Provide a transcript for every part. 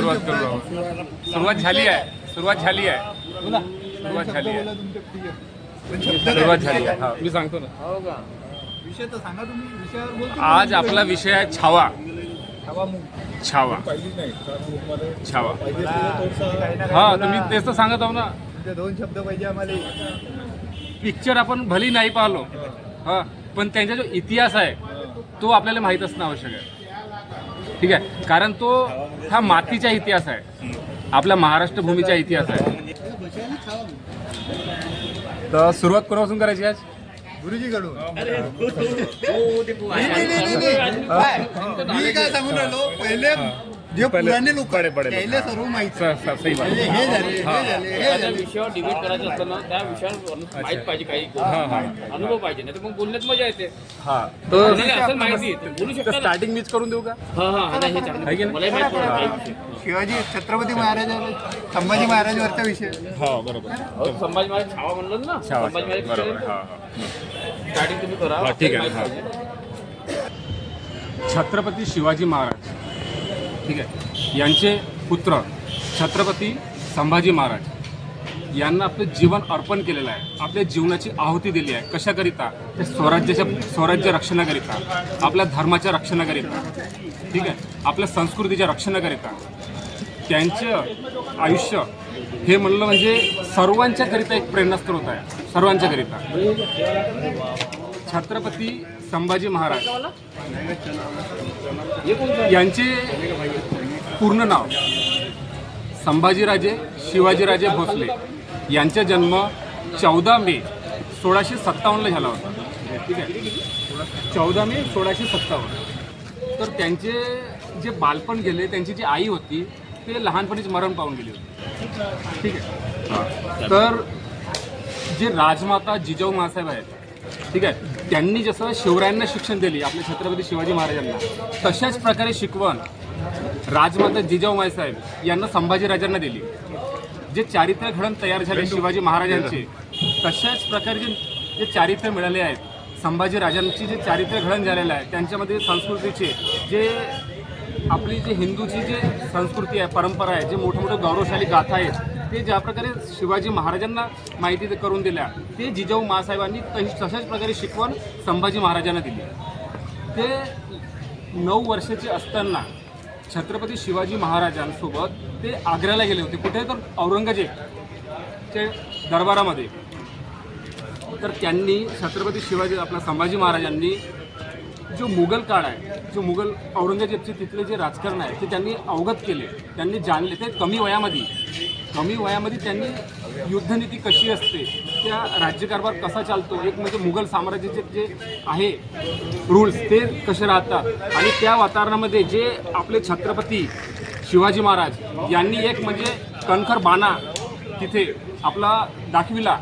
सुरुवात करू आपण. सुरुवात झाली आहे. सुरुवात झाली आहे. सुरुवात झाली आहे. सुरुवात झाली आहे. हा, मी सांगतो ना. विषय तर सांगा तुम्ही. विषयावर बोलतो आज आपला विषय आहे छावा. हवा छावा. छावा हा तर मी तेच तर सांगत आहो ना. तुमचे दोन शब्द पाहिजे आम्हाला. पिक्चर आपण भली नाही पाहिलो. हा. पण त्यांचा जो इतिहास आहे तो आपल्याला माहीत असणं आवश्यक आहे. ठीक आहे कारण तो हा मातीचा इतिहास आहे आपल्या महाराष्ट्र भूमीचा इतिहास आहे तर सुरुवात कोणापासून करायची आज गुरुजीकडून मी काय सांगून राहिलो पहिले जे पुराणे लोक पडे, पडे. पहिले सर्व माहिती सही बात. हे झाले हे झाले हे झाले विषयावर डिबेट करायचं असतं ना त्या विषयावर माहीत पाहिजे काही हा, हा. अनुभव पाहिजे नाही तर मग बोलण्यात मजा येते हा तर नाही, असं माहिती आहे. बोलू शकता ना. स्टार्टिंग मीच करून देऊ का हा हा हा, नाही, हे चांगलं. आहे की नाही? मलाही माहीत पडलं काही विषय. शिवाजी छत्रपती महाराजांवर संभाजी महाराजांवरचा विषय हो बरोबर अहो, संभाजी महाराज छावा म्हणलं ना छावा संभाजी महाराज बरोबर हा स्टार्टिंग तुम्ही करा हा, ठीक आहे, माहीत हा. पाहिजे. छत्रपती शिवाजी महाराज ठीक आहे. यांचे पुत्र छत्रपती संभाजी महाराज यांना आपलं जीवन अर्पण केलेलं आहे. आपल्या जीवनाची आहुती दिली आहे. कशाकरिता? ते स्वराज्याच्या स्वराज्य रक्षणाकरिता आपल्या धर्माच्या रक्षणाकरिता ठीक आहे. आपल्या संस्कृतीच्या रक्षणाकरिता. त्यांचं आयुष्य हे म्हणलं म्हणजे सर्वांच्याकरिता एक प्रेरणास्त्रोत आहे. सर्वांच्याकरिता. छत्रपती संभाजी महाराज. यांचे पूर्ण नाव संभाजीराजे शिवाजीराजे भोसले. यांचा जन्म चौदा मे सोळाशे सत्तावन्नला झाला होता. ठीक आहे? चौदा मे सोळाशे सत्तावन्न. तर त्यांचे जे बालपण गेले त्यांची जी आई होती ते लहानपणीच मरण पावून गेली होती. ठीक आहे? तर जे राजमाता जिजाऊ मासाहेब आहेत ठीक आहे. त्यांनी जसं शिवरायांना शिक्षण दिली आपल्या छत्रपती शिवाजी महाराजांना तशाच प्रकारे शिकवण राजमाता जिजाऊ मासाहेब यांना संभाजीराजांना दिली. जे चारित्र्य घडण तयार झाले शिवाजी महाराजांचे तशाच प्रकारे जे चारित्र्य मिळाले आहेत संभाजी राजांची जे चारित्र्य घडण झालेलं आहे त्यांच्यामध्ये संस्कृतीचे जे आपली जी हिंदूची जे संस्कृती आहे परंपरा आहे जे मोठे मोठे गौरवशाली गाथा आहेत ते ज्या प्रकारे शिवाजी महाराजांना माहिती ते करून दिल्या ते जिजाऊ महासाहेबांनी तशी तशाच प्रकारे शिकवण संभाजी महाराजांना दिली. ते नऊ वर्षाचे असताना छत्रपती शिवाजी महाराजांसोबत ते आग्र्याला गेले होते कुठे? तर औरंगजेबच्या दरबारामध्ये. तर त्यांनी छत्रपती शिवाजी आपला संभाजी महाराजांनी जो मुघल काळ आहे जो मुघल औरंगजेबचे तिथले जे राजकारण आहे ते त्यांनी अवगत केले त्यांनी जाणले. ते कमी वयामध्ये कमी वयामध्ये त्यांनी युद्धनीती कशी असते त्या राज्यकारभार कसा चालतो एक म्हणजे मुघल साम्राज्याचे जे आहे रूल्स ते कसे राहतात? आणि त्या वातावरणामध्ये जे आपले छत्रपती शिवाजी महाराज यांनी एक म्हणजे कणखर बाणा तिथे आपला दाखविला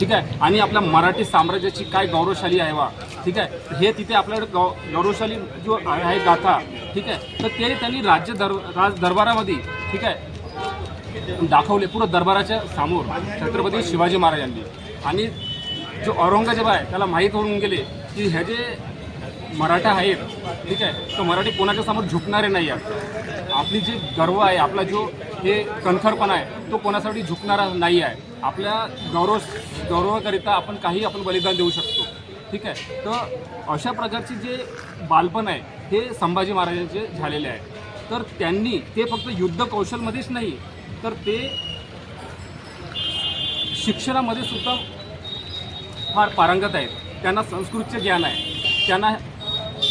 ठीक आहे? आणि आपल्या मराठी साम्राज्याची काय गौरवशाली आहे वा? ठीक आहे? हे तिथे आपल्याकडे गौ गौरवशाली जो आहे गाथा ठीक आहे? तर ते त्यांनी राज्य दर राज दरबारामध्ये ठीक आहे? दाखवले पूर्ण दरबाराच्या समोर छत्रपती शिवाजी महाराजांनी. आणि जो औरंगजेब आहे त्याला माहीत होऊन गेले की हे जे मराठा आहेत ठीक आहे? तर मराठी कोणाच्या समोर झुकणारे नाही आहेत. आपली जी गर्व आहे आपला जो हे कणखरपणा आहे तो कोणासाठी झुकणारा नाही आहे. आपल्या गौरव गौरवाकरिता आपण काही आपण बलिदान देऊ शकतो. ठीक आहे? तर अशा प्रकारचे जे बालपण आहे हे संभाजी महाराजांचे झालेले आहे. तर त्यांनी ते फक्त युद्ध कौशलमध्येच नाही तर ते शिक्षणामध्ये सुद्धा फार पारंगत आहेत. त्यांना संस्कृतचे ज्ञान आहे त्यांना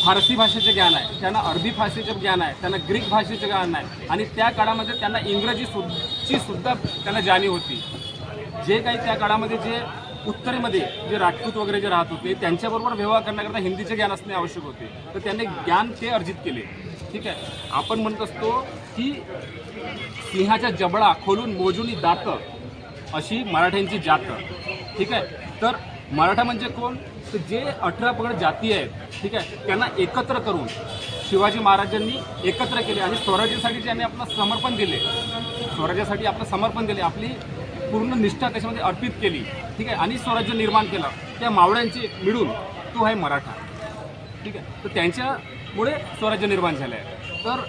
फारसी भाषेचे ज्ञान आहे त्यांना अरबी भाषेचे ज्ञान आहे त्यांना ग्रीक भाषेचे ज्ञान आहे. आणि त्या काळामध्ये त्यांना इंग्रजी सुची सुद्धा त्यांना जाणीव होती. जे काही त्या काळामध्ये जे उत्तरेमध्ये जे राजपूत वगैरे जे राहत होते त्यांच्याबरोबर व्यवहार करण्याकरता हिंदीचे ज्ञान असणे आवश्यक होते. तर त्यांनी ज्ञान ते अर्जित केले. ठीक आहे? आपण म्हणत असतो की सिंहाच्या जबडा खोलून मोजुनी दात अशी मराठ्यांची जात. ठीक आहे? तर मराठा म्हणजे कोण? तर जे अठरा पगड जाती आहेत ठीक आहे त्यांना एकत्र करून शिवाजी महाराजांनी एकत्र केले आणि स्वराज्यासाठी त्यांनी आपलं समर्पण दिले. स्वराज्यासाठी आपलं समर्पण दिले. आपली पूर्ण निष्ठा त्याच्यामध्ये अर्पित केली. ठीक आहे? आणि स्वराज्य निर्माण केलं. त्या मावळ्यांचे मिळून तो आहे मराठा. ठीक आहे? तर त्यांच्यामुळे स्वराज्य निर्माण झालं आहे तर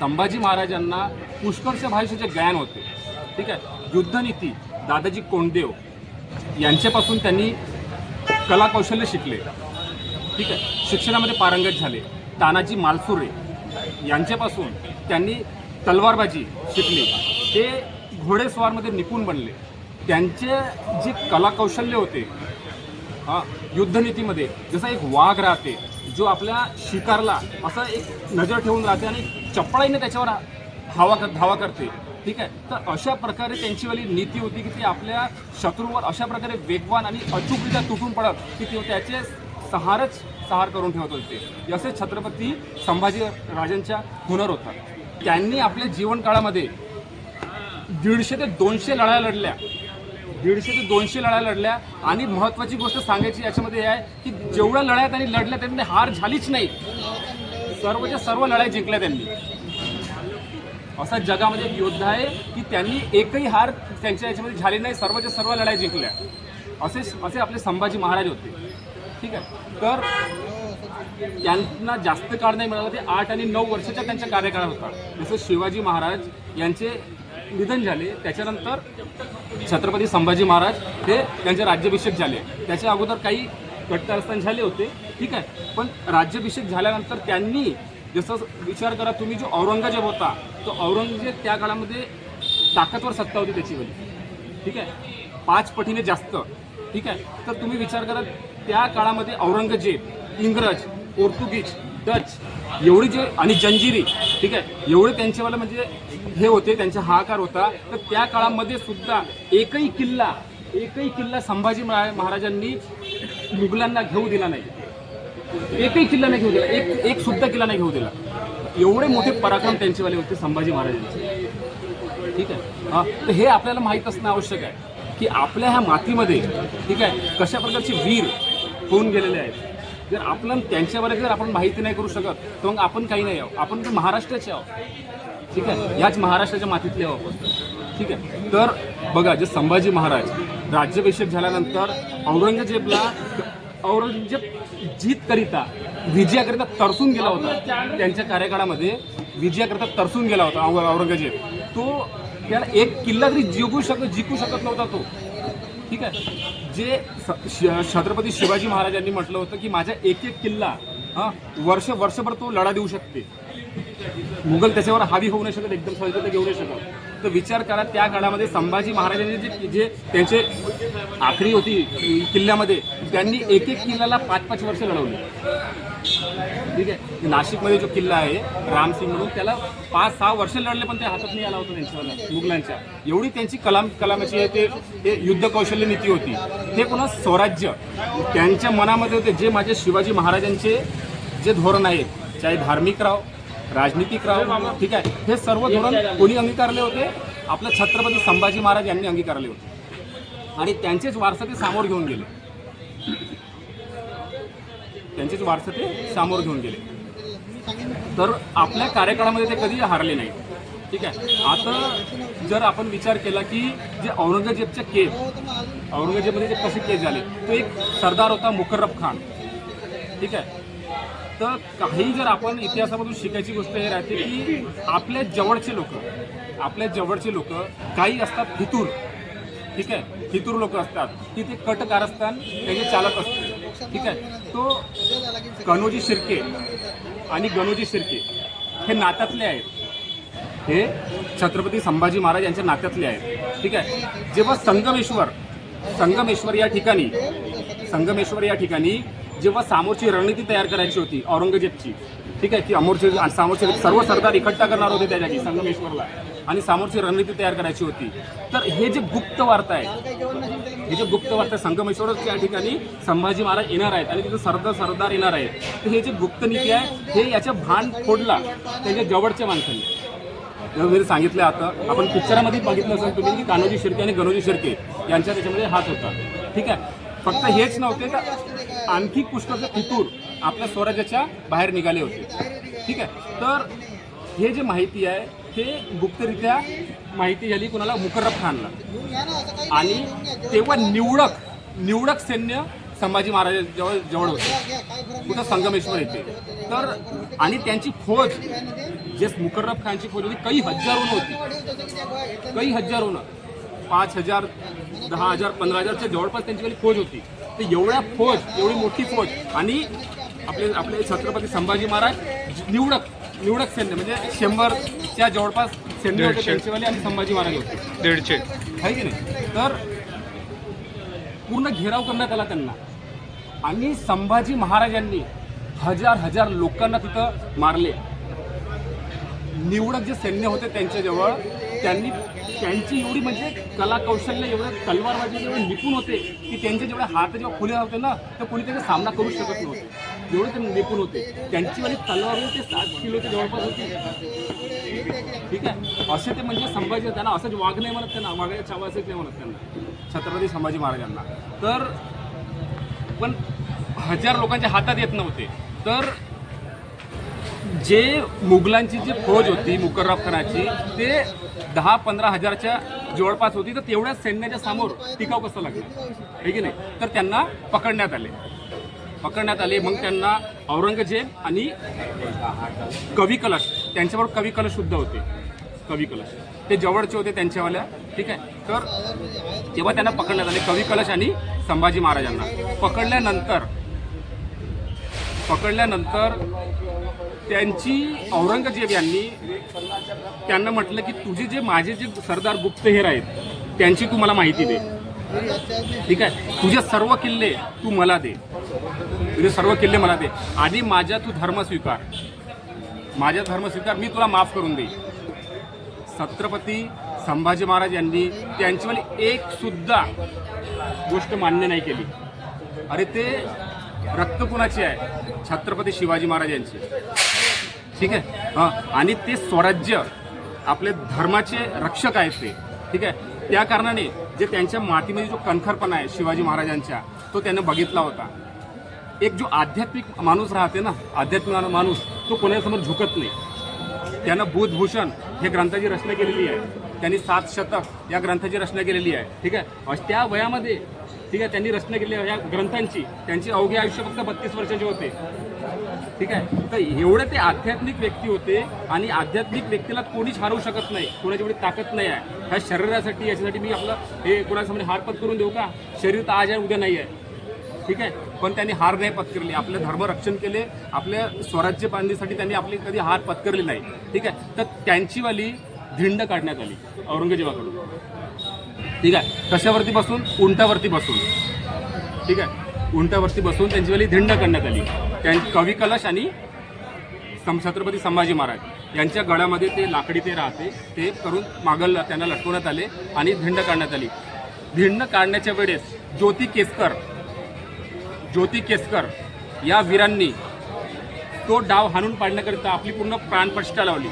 संभाजी महाराजांना पुष्कळशा भाषेचे ज्ञान होते. ठीक आहे? युद्धनीती दादाजी कोंडदेव यांच्यापासून त्यांनी कलाकौशल्य शिकले. ठीक आहे? शिक्षणामध्ये पारंगत झाले. तानाजी मालसुरे यांच्यापासून त्यांनी तलवारबाजी शिकली. ते घोडेस्वारमध्ये निपुण बनले. त्यांचे जे कलाकौशल्य होते हां युद्धनीतीमध्ये जसा एक वाघ राहते जो आपल्या शिकारला असं एक नजर ठेवून राहते आणि चपळाईने त्याच्यावर धावा कर धावा करते. ठीक आहे? तर अशा प्रकारे त्यांचीवाली नीती होती की ती आपल्या शत्रूवर अशा प्रकारे वेगवान आणि अचूकरित्या तुटून पडत की ते त्याचे सहारच सहार करून ठेवत होते. असे छत्रपती संभाजी राजांच्या हुनर होता त्यांनी आपल्या जीवनकाळामध्ये दीडशे ते दोनशे लढाया लढल्या. दीडशे ते दोनशे लढाया लढल्या. आणि महत्त्वाची गोष्ट सांगायची याच्यामध्ये हे आहे की जेवढ्या लढाया त्यांनी लढल्या त्यांनी हार झालीच नाही. सर्वच्या सर्व लढाई जिंकल्या त्यांनी. असा जगामध्ये एक योद्धा आहे की त्यांनी एकही हार त्यांच्या याच्यामध्ये झाली नाही सर्वच्या सर्व लढाई जिंकल्या. असे असे आपले संभाजी महाराज होते. ठीक आहे? तर त्यांना जास्त काळ नाही मिळाला ते आठ आणि नऊ वर्षाच्या त्यांच्या कार्यकाळात होता. जसं शिवाजी महाराज यांचे निधन झाले. त्याच्यानंतर छत्रपती संभाजी महाराज हे त्यांचे राज्याभिषेक झाले. त्याच्या अगोदर काही कट्टरस्थान झाले होते. ठीक आहे. पण राज्याभिषेक झाल्यानंतर त्यांनी जसं विचार करा तुम्ही जो औरंगजेब होता तो औरंगजेब त्या काळामध्ये ताकदवर सत्ता होती त्याची वेळी ठीक आहे. पाच पटीने जास्त. ठीक आहे. तर तुम्ही विचार करा त्या काळामध्ये औरंगजेब इंग्रज पोर्तुगीज डच एवढी जे आणि जंजिरी ठीक आहे? एवढे त्यांच्यावाला म्हणजे हे होते त्यांचा हाकार होता. तर त्या काळामध्ये सुद्धा एकही किल्ला एकही किल्ला संभाजी महाराजांनी मुघलांना घेऊ दिला नाही. एकही किल्ला नाही घेऊ दिला. एक एक सुद्धा किल्ला नाही घेऊ दिला. एवढे मोठे पराक्रम त्यांचेवाले होते संभाजी महाराजांचे. ठीक आहे? हा. तर हे आपल्याला माहीत असणं आवश्यक आहे की आपल्या ह्या मातीमध्ये ठीक आहे? कशा प्रकारचे वीर होऊन गेलेले आहेत? जर आपण त्यांच्याबरोबर जर आपण माहिती नाही करू शकत तर मग आपण काही नाही आहोत. आपण तर महाराष्ट्राचे आहोत. ठीक आहे? याच महाराष्ट्राच्या मातीतले आहोत आपण. ठीक आहे? तर बघा जे संभाजी महाराज राज्याभिषेक झाल्यानंतर औरंगजेबला औरंगजेब जीतकरिता विजयाकरिता तरसून गेला होता त्यांच्या कार्यकाळामध्ये विजयाकरिता तरसून गेला होता औरंगजेब. तो त्याला एक किल्ला तरी जिंकू शकत जिंकू शकत नव्हता तो. ठीक आहे. जे स- श- छत्रपती शिवाजी महाराजांनी म्हटलं होतं की माझा एक एक किल्ला हा वर्ष वर्षभर तो लढा देऊ शकते. मुघल त्याच्यावर हावी होऊ नाही शकत एकदम सहजता घेऊ नाही शकत. तर विचार करा त्या काळामध्ये संभाजी महाराजांनी जे जे त्यांचे आखरी होती किल्ल्यामध्ये त्यांनी एक एक किल्ल्याला पाच पाच वर्ष लढवली ठीक आहे? नाशिकमध्ये जो किल्ला आहे रामसिंग म्हणून त्याला पाच सहा वर्ष लढले पण ते हातात नाही आला होता त्यांच्यावर मुघलांच्या. एवढी त्यांची कलाम कलामाची आहे ते ते युद्ध कौशल्य नीती होती. ते पुन्हा स्वराज्य. त्यांच्या मनामध्ये होते जे माझे शिवाजी महाराजांचे जे धोरण आहे चाहे धार्मिक राव राजनीतिक राव ठीक आहे? हे सर्व धोरण कोणी अंगीकारले होते? आपलं छत्रपती संभाजी महाराज यांनी अंगीकारले होते. आणि त्यांचेच वारसा ते सामोर घेऊन गेले. त्यांचेच वारसा ते सामोर घेऊन गेले. तर आपल्या कार्यकाळामध्ये ते कधी हारले नाही ठीक आहे? आता जर आपण विचार केला की जे औरंगजेबचे केस औरंगजेबमध्ये जे कसे केस झाले तो एक सरदार होता मुकर्रब खान. ठीक आहे? तर काही जर आपण इतिहासामधून शिकायची गोष्ट हे राहते की आपल्या जवळचे लोक आपल्या जवळचे लोक काही असतात फितूर ठीक आहे? फितूर लोक असतात. तिथे कट कारस्थान त्याचे चालक असते ठीक आहे? तो कनोजी शिर्के आणि गणोजी शिर्के हे नात्यातले आहेत. हे छत्रपती संभाजी महाराज यांच्या नात्यातले आहेत. ठीक आहे? जेव्हा संगमेश्वर संगमेश्वर या ठिकाणी संगमेश्वर या ठिकाणी जेव्हा सामोरची रणनीती तयार करायची होती औरंगजेबची ठीक आहे की अमोरचे सामोरचे सर्व सरदार इकट्ठा करणार होते त्या जागी संगमेश्वरला आणि सामोरची रणनीती तयार करायची होती. तर हे जे गुप्त वार्ता आहे हे जे गुप्त वार्ता संगमेश्वरच्या ठिकाणी संभाजी महाराज येणार आहेत आणि तिथे सरदार सरदार येणार आहेत. तर हे जे गुप्त नीती आहे हे याच्या भान फोडला त्याच्या जवळच्या माणसांनी. जर मी सांगितलं आता आपण पिक्चरामध्ये बघितलं असेल तुम्ही की कान्होजी शिर्के आणि गणोजी शिर्के यांच्या त्याच्यामध्ये हात होता. ठीक आहे? फक्त हेच नव्हते तर आणखी पुष्कळचे फितूर आपल्या स्वराज्याच्या बाहेर निघाले होते. ठीक आहे? तर हे जे माहिती आहे हे गुप्तरित्या माहिती झाली कुणाला? मुकर्रब खानला. आणि तेव्हा निवडक निवडक सैन्य संभाजी महाराजांजवळ जवळ होते. कुठं? संगमेश्वर येते तर आणि त्यांची फौज जे मुकर्रब खानची फौज होती काही हजारोनं होती. काही हजारोनं पाच हजार दहा हजार पंधरा हजारच्या जवळपास त्यांची फौज होती. तर एवढ्या फौज एवढी मोठी फौज आणि आपले आपले छत्रपती संभाजी महाराज निवडक निवडक सैन्य म्हणजे शंभरच्या जवळपास सैन्य होते. त्यांचेवाले आणि संभाजी महाराज होते. दीडशे. आहे की नाही? तर पूर्ण घेराव करण्यात आला त्यांना. आणि संभाजी महाराजांनी हजार हजार लोकांना तिथं मारले. निवडक जे सैन्य होते त्यांच्याजवळ त्यांनी त्यांची एवढी म्हणजे कला कौशल्य एवढं तलवारबाजी एवढे निपुण होते की त्यांचे जेवढे हात जेव्हा खुले होते ना तर कोणी त्याचा सामना करू शकत नव्हते. एवढे ते निपुण होते. त्यांची वाली तलवार ते सात किलोच्या जवळपास होती. ठीक आहे? असे ते म्हणजे संभाजी त्यांना असंच वाघ नाही म्हणत त्यांना वाघाच्या चावा असंच नाही म्हणत त्यांना. छत्रपती संभाजी महाराजांना. तर पण हजार लोकांच्या हातात येत नव्हते. तर जे मुघलांची जी फौज होती मुकर्रफ खानाची ते दहा पंधरा हजारच्या जवळपास होती तर तेवढ्या सैन्याच्या समोर टिकाव कसं लागलं? आहे की नाही? तर त्यांना पकडण्यात आले. पकडण्यात आले मग त्यांना औरंगजेब आणि कवी कलश त्यांच्याबरोबर कवी कलश सुद्धा होते. कवी कलश ते जवळचे होते त्यांच्यावाल्या ठीक आहे? तर तेव्हा त्यांना पकडण्यात आले कवी कलश आणि संभाजी महाराजांना. पकडल्यानंतर पकडल्यानंतर त्यांची औरंगजेब यांनी त्यांना म्हटलं की तुझे जे माझे जे सरदार गुप्तहेर आहेत त्यांची तू मला माहिती दे. ठीक आहे? तुझे सर्व किल्ले तू मला दे. तुझे सर्व किल्ले मला दे. आधी माझ्या तू धर्म स्वीकार. माझ्या धर्म स्वीकार मी तुला माफ करून देईन. छत्रपती संभाजी महाराज यांनी त्यांचीवाली म्हणजे एक सुद्धा गोष्ट मान्य नाही केली. अरे ते रक्त कुणाची आहे? छत्रपती शिवाजी महाराज यांची. ठीक आहे? हां. आणि ते स्वराज्य आपले धर्माचे रक्षक आहेत ते. ठीक आहे? त्या कारणाने जे त्यांच्या मातीमध्ये जो कणखरपणा आहे शिवाजी महाराजांच्या तो त्यानं बघितला होता. एक जो आध्यात्मिक माणूस राहते ना आध्यात्मिक माणूस तो कोणासमोर झुकत नाही. त्यानं बुधभूषण हे ग्रंथाची रचना केलेली आहे. त्यांनी सात शतक या ग्रंथाची रचना केलेली आहे. ठीक आहे? त्या वयामध्ये ठीक आहे त्यांनी रचना केलेली आहे या ग्रंथांची. त्यांची अवघे आयुष्य फक्त बत्तीस वर्षाचे होते. ठीक आहे? तर एवढे ते आध्यात्मिक व्यक्ती होते आणि आध्यात्मिक व्यक्तीला कोणीच हरवू शकत नाही. कोणाची एवढी ताकद नाही आहे. ह्या शरीरासाठी याच्यासाठी मी आपलं हे कोणासमोर हारपत करून देऊ का? शरीर तर आज आहे उद्या नाही आहे. ठीक आहे? पण त्यांनी हार नाही पत्करली. आपलं धर्मरक्षण केले. आपल्या स्वराज्य बांधणीसाठी त्यांनी आपली कधी हार पत्करली नाही. ठीक आहे? तर त्यांचीवाली धिंड काढण्यात आली औरंगजेबाकडून. ठीक आहे? कशावरती बसून? उंटावरती बसून. ठीक आहे? उंटावरती बसून त्यांचीवाली धिंड करण्यात आली. त्यां कवी कलश आणि सं छत्रपती संभाजी महाराज यांच्या गळ्यामध्ये ते लाकडी ते राहते. ते करून मागल त्यांना लटकवण्यात आले आणि धिंड काढण्यात आली. धिंड काढण्याच्या वेळेस ज्योती केसकर ज्योती केसकर या वीरांनी तो डाव हाणून पाडण्याकरिता आपली पूर्ण प्राणप्रतिष्ठा लावली.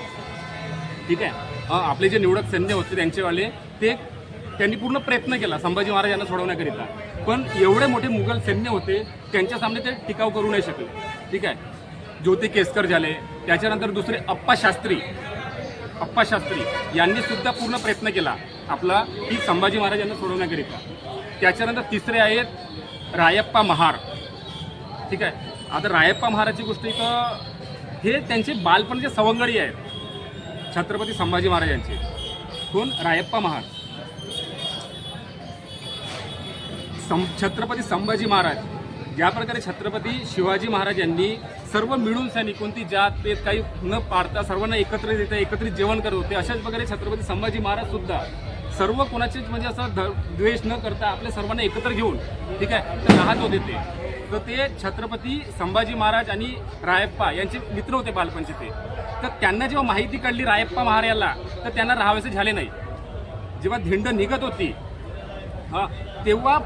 ठीक आहे? आपले जे निवडक सैन्य होते त्यांचेवाले ते त्यांनी पूर्ण प्रयत्न केला संभाजी महाराज यांना सोडवण्याकरिता. पण एवढे मोठे मुघल सैन्य होते त्यांच्या सामने ते टिकाव करू नाही शकले. ठीक आहे? ज्योती केसकर झाले त्याच्यानंतर दुसरे अप्पा शास्त्री. अप्पा शास्त्री यांनी सुद्धा पूर्ण प्रयत्न केला. आपला की संभाजी महाराज यांना सोडवण्याकरिता. त्याच्यानंतर तिसरे आहेत रायप्पा महार. ठीक आहे? आता रायप्पा महाराजची गोष्ट इथं हे त्यांचे बालपणचे सवंगडी आहेत. छत्रपती संभाजी महाराजांचे कोण? रायप्पा महार. सं छत्रपती संभाजी महाराज. ज्या प्रकारे छत्रपती शिवाजी महाराज यांनी सर्व मिळून सैनिक कोणती जात पेत काही न पाडता सर्वांना एकत्रित देता एकत्रित जेवण करत होते अशाच प्रकारे छत्रपती संभाजी महाराज सुद्धा सर्व कोणाचेच म्हणजे असं ध द्वेष न करता आपल्या सर्वांना एकत्र घेऊन ठीक आहे ते राहत होते ते. तर ते छत्रपती संभाजी महाराज आणि रायप्पा यांचे मित्र होते बालपणचे ते. तर त्यांना जेव्हा माहिती कळली रायप्पा महाराजाला तर त्यांना राहावेसे झाले नाही. जेव्हा धिंड निघत होती हा तेव्हा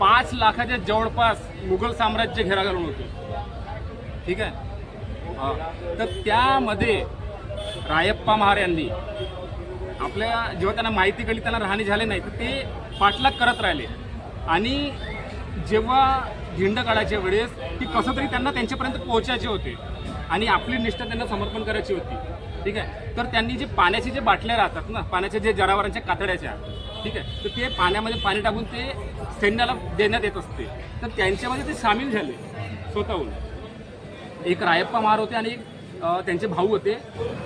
पाच लाखाच्या जवळपास मुघल साम्राज्य घेरा घालून होते. ठीक आहे? तर त्यामध्ये रायप्पा महार यांनी आपल्या जेव्हा त्यांना माहिती कळली त्यांना राहणे झाले नाही तर ते पाठलाग करत राहिले. आणि जेव्हा झिंड काढायच्या वेळेस ती कसं तरी त्यांना त्यांच्यापर्यंत पोहोचायचे होते आणि आपली निष्ठा त्यांना समर्पण करायची होती. ठीक आहे? तर त्यांनी जे पाण्याचे जे बाटल्या राहतात ना पाण्याच्या जे जनावरांच्या कातड्याच्या ठीक आहे? तर ते पाण्यामध्ये पाणी टाकून ते सैन्याला देण्यात येत असते. तर त्यांच्यामध्ये ते सामील झाले स्वतःहून. एक रायप्पा महार होते आणि एक त्यांचे भाऊ होते.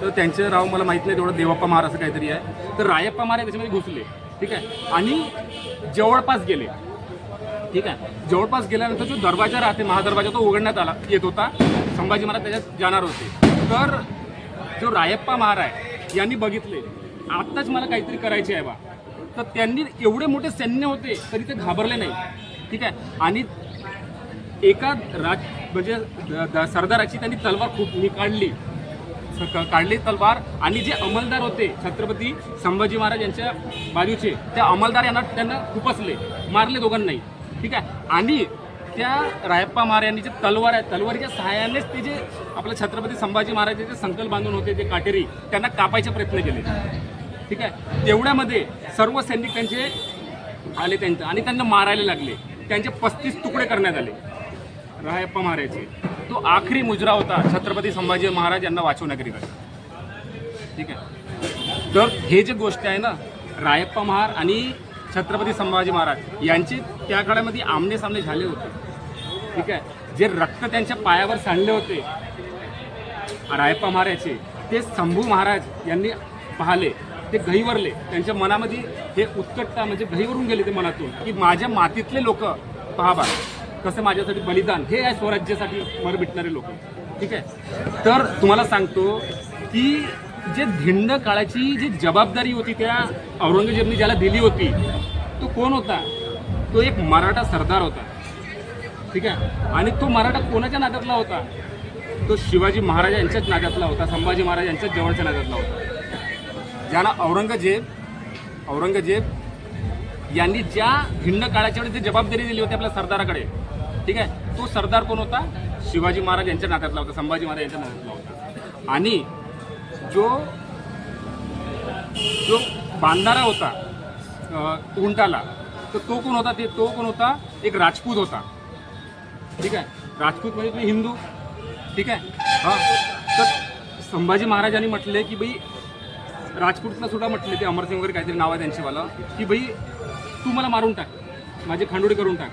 तर त्यांचे राव मला माहीत नाही तेवढं देवप्पा महार असं काहीतरी आहे. तर रायप्पा महार त्याच्यामध्ये घुसले ठीक आहे. आणि जवळपास गेले ठीक आहे. जवळपास गेल्यानंतर जो दरवाजा राहते महादरवाजा तो उघडण्यात आला येत होता. संभाजी महाराज त्याच्यात जाणार होते. तर जो रायप्पा महाराज यांनी बघितले आत्ताच मला काहीतरी करायचे आहे बा. तर त्यांनी एवढे मोठे सैन्य होते तरी ते घाबरले नाही. ठीक आहे? आणि एका राज म्हणजे सरदाराची त्यांनी तलवार खूप मी काढली. स- काढली तलवार आणि जे अंमलदार होते छत्रपती संभाजी महाराज यांच्या बाजूचे त्या अंमलदार यांना त्यांना खुपसले मारले दोघांनाही. ठीक आहे? आणि त्या रायप्पा महाराजांनी जे तलवार आहे तलवारीच्या सहाय्यानेच ते जे आपल्या छत्रपती संभाजी महाराजांचे संकल्प बांधून होते जे काटेरी त्यांना कापायचे प्रयत्न केले. ठीक आहे? तेवढ्यामध्ये सर्व सैनिक त्यांचे आले त्यांचं आणि त्यांना मारायला लागले. त्यांचे पस्तीस तुकडे करण्यात आले. रायप्पा महाराजचे. तो आखरी मुजरा होता छत्रपती संभाजी महाराज यांना वाचवण्याकरिता. ठीक आहे? तर हे जे गोष्ट आहे ना रायप्पा महार आणि छत्रपती संभाजी महाराज यांचे त्या काळामध्ये आमने सामने झाले होते. ठीक आहे? जे रक्त त्यांच्या पायावर सांडले होते रायप्पा महाराजचे ते शंभू महाराज यांनी पाहिले. ते गहिवरले त्यांच्या मनामध्ये हे उत्कटता म्हणजे गहिवरून गेले ते मनातून. की माझ्या मातीतले लोक पहाबा कसं माझ्यासाठी बलिदान हे आहे स्वराज्यासाठी मर मिटणारे लोक. ठीक आहे? तर तुम्हाला सांगतो की जे धिंड काळाची जी जबाबदारी होती त्या औरंगजेबने ज्याला दिली होती तो कोण होता? तो एक मराठा सरदार होता. ठीक आहे? आणि तो मराठा कोणाच्या नात्यातला होता? तो शिवाजी महाराज यांच्याच नात्यातला होता संभाजी महाराज यांच्याच जवळच्या नात्यातला होता. ज्यांना औरंगजेब औरंगजेब यांनी ज्या भिन्न काळाच्या वेळी जी जबाबदारी दिली होती आपल्या सरदाराकडे ठीक आहे तो सरदार कोण होता? शिवाजी महाराज यांच्या नात्यातला होता संभाजी महाराज यांच्या नात्यातला होता आणि जो जो बांधारा होता उंटाला तर तो कोण होता? ते तो कोण होता? एक राजपूत होता. ठीक आहे राजपूत म्हणजे तुम्ही हिंदू. ठीक आहे हां. तर संभाजी महाराजांनी म्हटले की बाई राजपूतला सुद्धा म्हटले ते अमरसिंग वगैरे काहीतरी नाव आहे त्यांचेवालं की भाई तू मला मारून टाक. माझे खांडोडी करून टाक.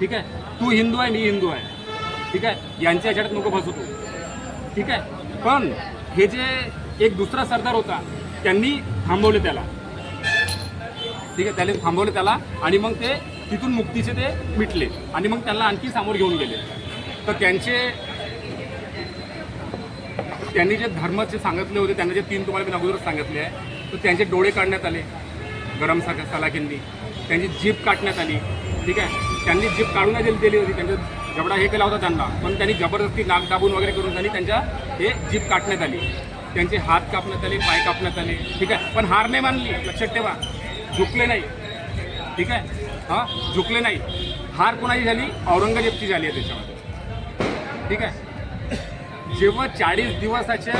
ठीक आहे? तू हिंदू आहे मी हिंदू आहे. ठीक आहे? यांच्या ह्याच्यात नको फसवतो ठीक आहे? पण हे जे एक दुसरा सरदार होता त्यांनी थांबवले त्याला. ठीक आहे? त्याने थांबवले त्याला आणि मग ते तिथून मुक्तीचे ते मिटले. आणि मग त्यांना आणखी समोर घेऊन गेले. तर त्यांचे त्यांनी जे धर्माचे सांगितले होते त्यांना जे तीन तुम्हाला मी अगोदरच सांगितले आहे तर त्यांचे डोळे काढण्यात आले गरम सा सलाखींनी. त्यांची जीप काटण्यात आली ठीक आहे? त्यांनी जीप काढून दिली दिली होती त्यांचा जबडा हे केला होता त्यांना पण त्यांनी जबरदस्ती नाक दाबून वगैरे करून त्यांनी त्यांच्या हे जीप काटण्यात आली. त्यांचे हात कापण्यात आले पाय कापण्यात आले ठीक आहे? पण हार नाही मानली लक्षात ठेवा. झुकले नाही. ठीक आहे? हां? झुकले नाही. हार कोणाची झाली? औरंगजेबची झाली आहे त्याच्यामध्ये. ठीक आहे? जेव्हा चाळीस दिवसाच्या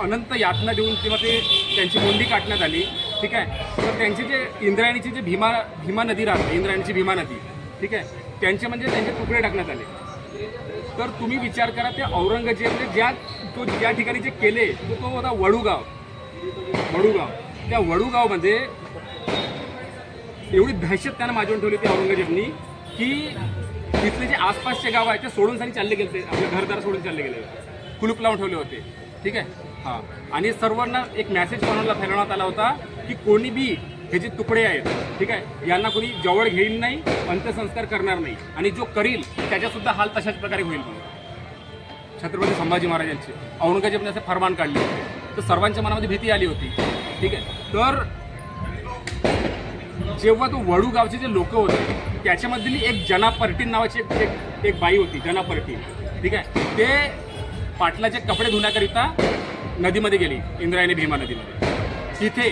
अनंत यातना देऊन किंवा ते त्यांची मुंडी काटण्यात आली ठीक आहे? तर त्यांचे जे इंद्रायणीची जे भीमा भीमा नदी राहते इंद्रायणीची भीमा नदी ठीक आहे? त्यांचे म्हणजे त्यांचे तुकडे टाकण्यात आले. तर तुम्ही विचार करा ते औरंगजेबने ज्या तो ज्या ठिकाणी जे केले तो तो होता वडूगाव. वडूगाव. त्या वडूगावमध्ये एवढी दहशत त्यानं माजवून ठेवली ती औरंगजेबनी की तिथले जे आसपासचे गाव आहे ते सोडून सारी चालले गेले आपल्या घरदार सोडून चालले गेले कुलूप लावून ठेवले होते. ठीक आहे? हां. आणि सर्वांना एक मॅसेज कोणाला फैलवण्यात आला होता की कोणी बी हे जे तुकडे आहेत ठीक आहे यांना कोणी जवळ घेईल नाही अंत्यसंस्कार करणार नाही. आणि जो करील त्याच्यासुद्धा हाल तशाच प्रकारे होईल छत्रपती संभाजी महाराजांचे औरंगजेबने असे फरमान काढले होते. तर सर्वांच्या मनामध्ये भीती आली होती. ठीक आहे? तर जेव्हा तो वडू गावचे जे लोक होते त्याच्यामधली एक जना पर्टीन नावाची एक एक, एक बाई होती जना पर्टीन. ठीक आहे? ते पाटलाचे कपडे धुण्याकरिता नदीमध्ये गेली इंद्रायणी भीमा नदीमध्ये. तिथे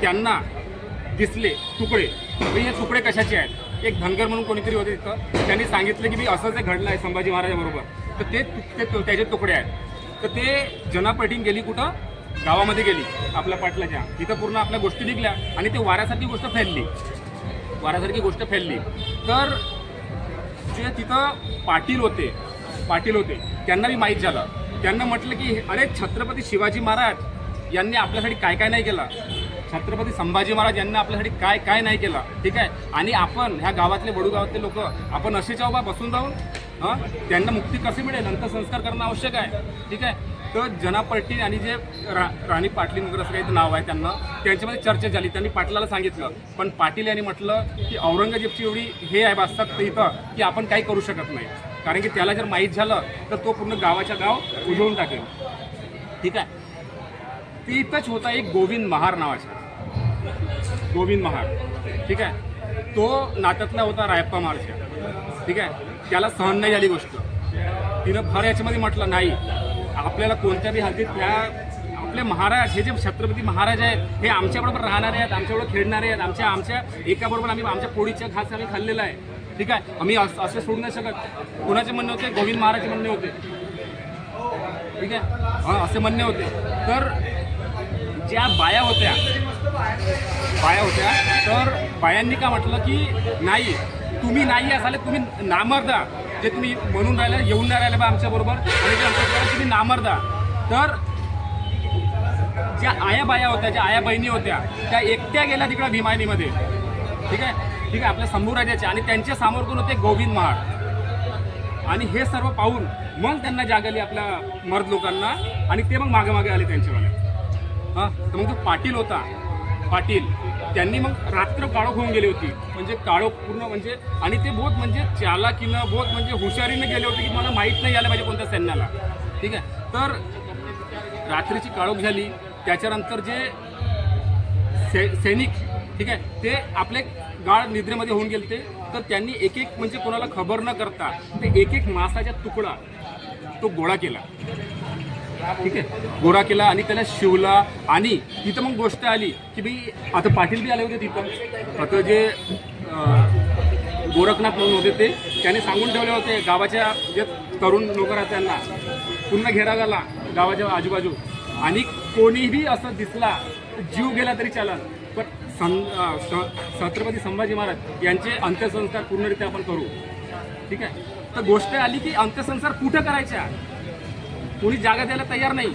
त्यांना दिसले तुकडे. म्हणजे हे तुकडे कशाचे आहेत? एक धनगर म्हणून कोणीतरी होते तिथं. त्यांनी सांगितलं की मी असं जे घडलं आहे संभाजी महाराजाबरोबर. तर ते त्याचे तुकडे आहेत. तर ते जना पर्टीन गेली कुठं? गावामध्ये गेली आपल्या पाटलाच्या. तिथं पूर्ण आपल्या गोष्टी निघल्या आणि ते वाऱ्यासारखी गोष्ट फैलली. वाऱ्यासारखी गोष्ट फैलली. तर जे तिथं पाटील होते पाटील होते त्यांना मी माहीत झालं. त्यांना म्हटलं की अरे छत्रपती शिवाजी महाराज यांनी आपल्यासाठी काय काय नाही केलं? छत्रपती संभाजी महाराज यांनी आपल्यासाठी काय काय नाही केलं? ठीक आहे? आणि आपण ह्या गावातले बडू गावातले लोक आपण असेच आहो बा बसून जाऊन हां? त्यांना मुक्ती कशी मिळेल? अंतसंस्कार करणं आवश्यक आहे. ठीक आहे? तर जना पाटील आणि जे रा राणी पाटली वगैरे असं काही नाव आहे त्यांना त्यांच्यामध्ये चर्चा झाली. त्यांनी पाटलाला सांगितलं. पण पाटील यांनी म्हटलं की औरंगजेबची एवढी हे आहे बासक्त इथं की आपण काही करू शकत नाही. कारण की त्याला जर माहीत झालं तर तो पूर्ण गावाच्या गाव उजळून टाकेल. ठीक आहे? ते इथंच होता एक गोविंद महार नावाचा. गोविंद महार. ठीक आहे? तो नात्यातला होता रायप्पा महारच्या. ठीक आहे? त्याला सहन नाही झाली गोष्ट. तिनं फार याच्यामध्ये म्हटलं नाही आपल्याला कोणत्याही हालतीत त्या आपले महाराज हे जे छत्रपती महाराज आहेत हे आमच्याबरोबर राहणारे आहेत आमच्याबरोबर खेळणारे आहेत आमच्या आमच्या एकाबरोबर आम्ही आमच्या पोळीच्या घास आम्ही खाल्लेला आहे. ठीक आहे? आम्ही असं असे सोडू नाही शकत. कोणाचे म्हणणे होते? गोविंद महाराजचे म्हणणे होते. ठीक आहे? असे म्हणणे होते. तर ज्या बाया होत्या बाया होत्या तर बायांनी का म्हटलं की नाही तुम्ही नाही असाल तुम्ही नामर्दा जे तुम्ही म्हणून राहिले येऊन नाही राहिले बा आमच्याबरोबर आणि जे आमच्याबरोबर तुम्ही नामर्दा. तर ज्या आया बाया होत्या ज्या आया बहिणी होत्या त्या एकट्या गेल्या तिकडं भीमायनीमध्ये ठीक आहे? ठीक आहे आपल्या संभूराजाच्या आणि त्यांच्यासमोर कोण होते? गोविंद महाड. आणि हे सर्व पाहून मग त्यांना जागली आपल्या मर्द लोकांना. आणि ते मग मागे मागे आले त्यांच्यावाले. हां तर मग जो पाटील होता पाटील त्यांनी मग रात्र काळोख होऊन गेली होती. म्हणजे काळोख पूर्ण म्हणजे आणि ते बहुत म्हणजे चालाकीनं बहुत म्हणजे हुशारीनं गेले होते की मला माहीत नाही आलं पाहिजे कोणत्या सैन्याला. ठीक आहे? तर रात्रीची काळोख झाली. त्याच्यानंतर जे सै सैनिक ठीक आहे ते आपले गाळ निद्रेमध्ये होऊन गेले तर त्यांनी एक एक म्हणजे कोणाला खबर न करता ते एक एक मासाचा तुकडा तो गोळा केला. ठीक आहे. गोळा केला आणि त्याला शिवला आणि तिथं मग गोष्ट आली की बी आता पाटील बी आले होते तिथं. आता जे गोरखनाथ म्हणून होते ते त्याने सांगून ठेवले होते गावाच्या जे तरुण लोक आहेत त्यांना पुन्हा घेरा झाला गावाच्या आजूबाजू. आणि कोणीही असं दिसला जीव गेला तरी चालत पण सं छत्रपती संभाजी महाराज यांचे अंत्यसंस्कार पूर्णरित्या आपण करू. ठीक आहे. तर गोष्ट आली की अंत्यसंस्कार कुठं करायच्या? कोणी जागा द्यायला तयार नाही.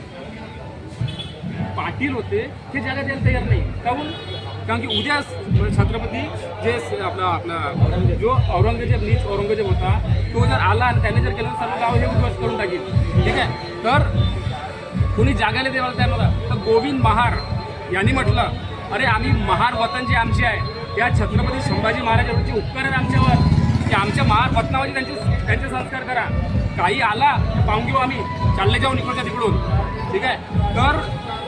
पाटील होते ते जागा द्यायला तयार नाही. काहून? कारण की उद्या छत्रपती जे आपला आपला जो औरंगजेब नीच औरंगजेब होता तो जर आला आणि त्याने जर केलं सर्व गाव हे उद्ध्वस्त करून टाकेल. ठीक आहे? तर कोणी जागायला द्यायला तयार नव्हता. तर गोविंद महार यांनी म्हटलं अरे आम्ही महार वतन जे आमचे आहे त्या छत्रपती संभाजी महाराजांचे उपकार आहेत आमच्यावर. की आमच्या महार वतनावरती त्यांचे त्यांचे संस्कार करा. काही आला तर पाहून घेऊ आम्ही. चालले जाऊ इकडच्या तिकडून. ठीक आहे? तर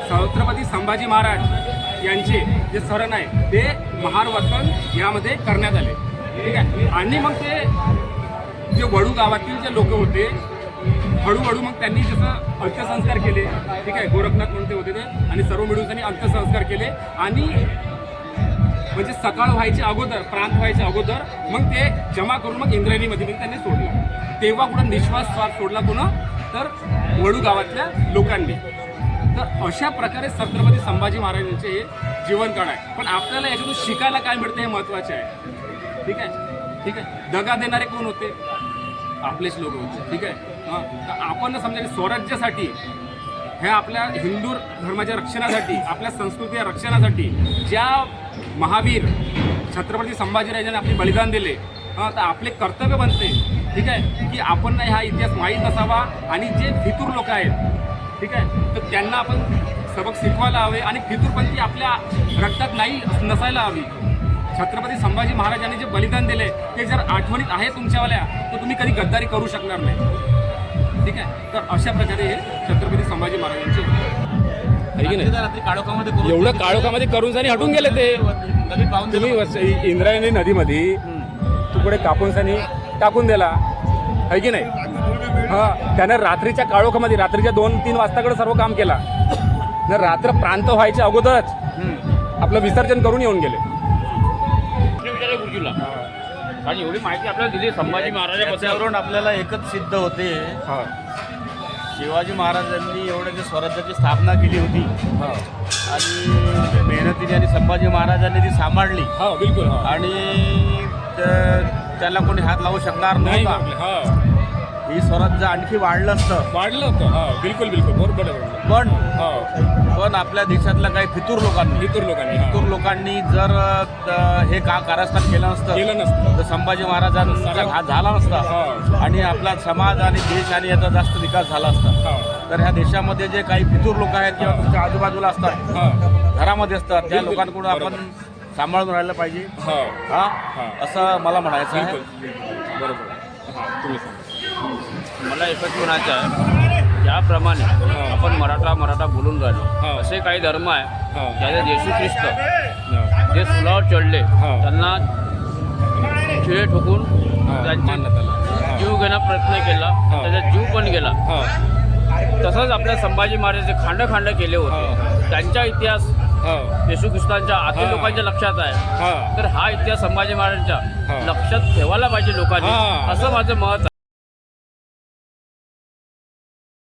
छत्रपती संभाजी महाराज यांचे जे सरण आहे ते महार यामध्ये करण्यात आले. ठीक आहे? आणि मग ते जे वडू गावातील जे लोक होते हळूहळू मग त्यांनी जसं अंत्यसंस्कार केले ठीक आहे? गोरखनाथ म्हणून ते होते ते. आणि सर्व मिळून त्यांनी अंत्यसंस्कार केले. आणि म्हणजे सकाळ व्हायच्या अगोदर प्रांत व्हायच्या अगोदर मग ते जमा करून मग इंद्रायणीमध्ये मग त्यांनी सोडलं. तेव्हा कुठं निश्वास स्वार सोडला कुणं? तर वडू गावातल्या लोकांनी. तर अशा प्रकारे छत्रपती संभाजी महाराजांचे हे जीवनकाळ आहे. पण आपल्याला याच्यातून शिकायला काय मिळतं हे महत्त्वाचे आहे. ठीक आहे? ठीक आहे? दगा देणारे कोण होते? आपलेच लोक होते. ठीक आहे? हां. तर आपण समजा स्वराज्यासाठी ह्या आपल्या हिंदू धर्माच्या रक्षणासाठी आपल्या संस्कृतीच्या रक्षणासाठी ज्या महावीर छत्रपती संभाजीराजांनी आपले बलिदान दिले. हां तर आपले कर्तव्य बनते. ठीक आहे? की आपण हा इतिहास माहीत असावा आणि जे फितूर लोक आहेत ठीक आहे? तर त्यांना आपण सबक शिकवायला हवे आणि फितूरपंथी आपल्या रक्तात नाही नसायला हवी. छत्रपती संभाजी महाराजांनी जे बलिदान दिले ते जर आठवणीत आहे तुमच्यावाल्या तर तुम्ही कधी गद्दारी करू शकणार नाही. ठीक आहे? तर अशा प्रकारे हे छत्रपती संभाजी महाराजांचे आहे की नाही? एवढं काळोखामध्ये करून जाणी हटून गेले ते. तुम्ही इंद्रायणी नदीमध्ये तुकडे कापून सनी टाकून दिला. आहे की नाही? हा त्यानं रात्रीच्या काळोखामध्ये रात्रीच्या दोन तीन वाजताकडे सर्व काम केला. न रात्र प्रांत व्हायच्या अगोदरच आपलं विसर्जन करून येऊन गेले. आणि एवढी माहिती आपल्याला दिली संभाजी त्याच्यावरून आपल्याला एकच सिद्ध होते. हा. शिवाजी महाराजांनी एवढं जे स्वराज्याची स्थापना केली होती. हा. आणि मेहनतीने आणि संभाजी महाराजांनी ती सांभाळली. बिलकुल आणि त्या- त्याला कोणी हात लावू शकणार नाही हा ही स्वराज्य आणखी वाढलं असतं वाढलं होतं हा बिलकुल बिलकुल बरोबर पण हो पण आपल्या देशातल्या काही फितूर लोकांनी इतर लोकांनी हा. फितूर लोकांनी जर अ, हे का कारस्थान केलं नसतं केलं नसतं तर संभाजी महाराजांचा घात झाला नसता हा. आणि आपला समाज आणि देश आणि याचा जास्त विकास झाला असता हा तर ह्या देशामध्ये जे काही फितूर लोक आहेत किंवा तुमच्या आजूबाजूला असतात हा घरामध्ये असतात त्या बिलकुल. लोकांकडून आपण. सांभाळून राहिलं पाहिजे हा हा हा. असं मला म्हणायचं आहे बिलकुल. बरोबर हा तुम्ही सांगा मला एकच म्हणायचं आहे ज्याप्रमाणे आपण मराठा मराठा बोलून हा. राहिलो असे काही धर्म आहे हा. ज्याचे येशू ख्रिस्त हा. जे सुलावर चढले हा. त्यांना शिळे ठोकून हा, त्यांचे हा. जीव घेण्याचा प्रयत्न केला हा. त्याचा जीव पण गेला हा तसंच आपल्या संभाजी महाराज जे खांड खांड केले हा, होते त्यांचा इतिहास हा येशू ख्रिस्तांच्या आधी हा. लोकांच्या लक्षात आहे हा तर हा इतिहास संभाजी महाराजांच्या हा. लक्षात ठेवायला पाहिजे लोकांनी हा. असं माझं मत आहे